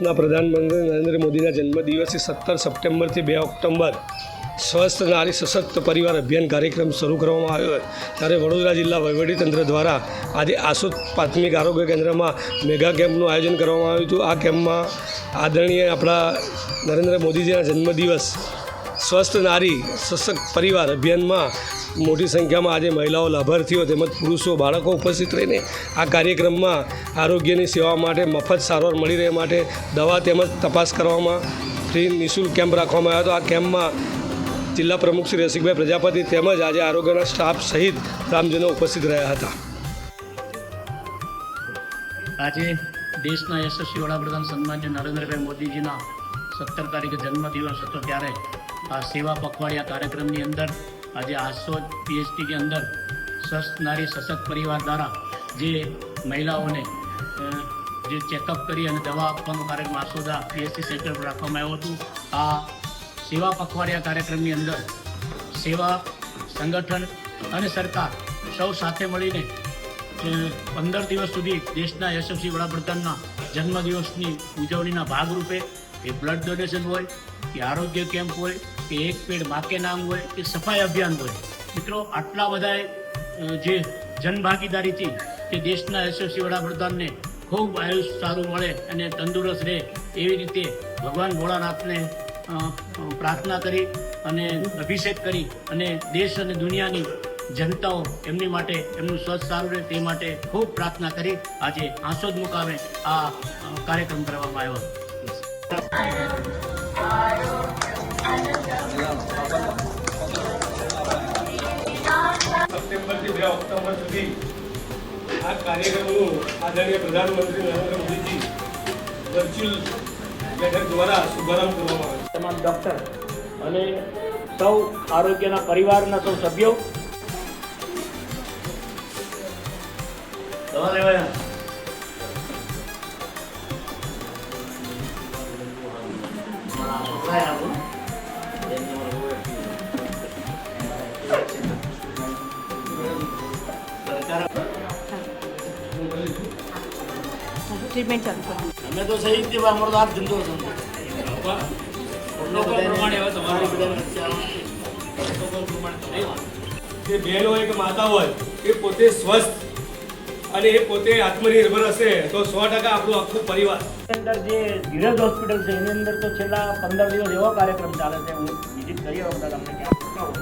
ભારતના પ્રધાનમંત્રી નરેન્દ્ર મોદીના જન્મદિવસે સત્તર સપ્ટેમ્બરથી બે ઓક્ટોબર સ્વસ્થ, નારી, સશક્ત પરિવાર અભિયાન કાર્યક્રમ શરૂ કરવામાં આવ્યો ત્યારે વડોદરા જિલ્લા વહીવટીતંત્ર દ્વારા આજે આસુદ પ્રાથમિક આરોગ્ય કેન્દ્રમાં મેગા કેમ્પનું આયોજન કરવામાં આવ્યું હતું. આ કેમ્પમાં આદરણીય આપણા નરેન્દ્ર મોદીજીના જન્મદિવસ સ્વસ્થ નારી, સશક્ત પરિવાર અભિયાનમાં મોટી સંખ્યામાં આજે મહિલાઓ લાભાર્થીઓ તેમજ પુરુષો, બાળકો ઉપસ્થિત રહીને આ કાર્યક્રમમાં આરોગ્યની સેવા માટે મફત સારવાર મળી રહે માટે દવા તેમજ તપાસ કરવામાં ફ્રી નિઃશુલ્ક કેમ્પ રાખવામાં આવ્યો હતો. આ કેમ્પમાં જિલ્લા પ્રમુખ શ્રી રસિકભાઈ પ્રજાપતિ તેમજ આજે આરોગ્યના સ્ટાફ સહિત ગ્રામજનો ઉપસ્થિત રહ્યા હતા. આજે દેશના યશસ્વી વડાપ્રધાન સન્માન્ય નરેન્દ્રભાઈ મોદીજીના સત્તર તારીખે જન્મદિવસ હતો ત્યારે આ સેવા પખવાડિયા કાર્યક્રમની અંદર આજે આસો પીએચડીની અંદર સ્વસ્થ નારી સશક્ત પરિવાર દ્વારા જે મહિલાઓને જે ચેકઅપ કરી અને દવા આપવાનો કાર્યક્રમ આસોદા પીએચસી સેન્ટર પર રાખવામાં આવ્યો હતું. આ સેવા પખવાડિયા કાર્યક્રમની અંદર સેવા, સંગઠન અને સરકાર સૌ સાથે મળીને પંદર દિવસ સુધી દેશના યશસ્વી વડાપ્રધાનના જન્મદિવસની ઉજવણીના ભાગરૂપે એ બ્લડ ડોનેશન હોય કે આરોગ્ય કેમ્પ હોય કે એક પેડ માકે નામ હોય કે સફાઈ અભિયાન હોય. મિત્રો, આટલા બધા જે જનભાગીદારીથી તે દેશના યશસ્વી વડાપ્રધાનને ખૂબ આયુષ સારું મળે અને તંદુરસ્ત રહે એવી રીતે ભગવાન ભોળાનાથને પ્રાર્થના કરી અને અભિષેક કરી અને દેશ અને દુનિયાની જનતાઓ એમની માટે, એમનું સ્વસ્થ સારું રહે તે માટે ખૂબ પ્રાર્થના કરી. આજે આસોદ મુકામે આ કાર્યક્રમ કરવામાં આવ્યો. સપ્ટેમ્બરથી ઓક્ટોબર સુધી આ કાર્યક્રમનું આદરણીય પ્રધાનમંત્રી નરેન્દ્ર મોદીજી વર્ચ્યુઅલ બેઠક દ્વારા શુભારંભ કરવામાં આવ્યો. તમામ ડૉક્ટર અને સૌ આરોગ્યના પરિવારના સૌ સભ્યો. દવા લેવાયા ટ્રીટમેન્ટ ચાલુ કરો. અમે તો સહી જ અમારો તો આપ ધંધો સમજો પ્રમાણે હવે તમારી જે બહેન હોય કે માતા હોય એ પોતે સ્વસ્થ અને એ પોતે આત્મનિર્ભર હશે તો સો ટકા આપણું આખું પરિવાર. અંદર જે ધીરજ હોસ્પિટલ છે એની અંદર તો છેલ્લા પંદર દિવસ એવો કાર્યક્રમ ચાલે છે હું વિઝિટ કરી વખત તમને ક્યાં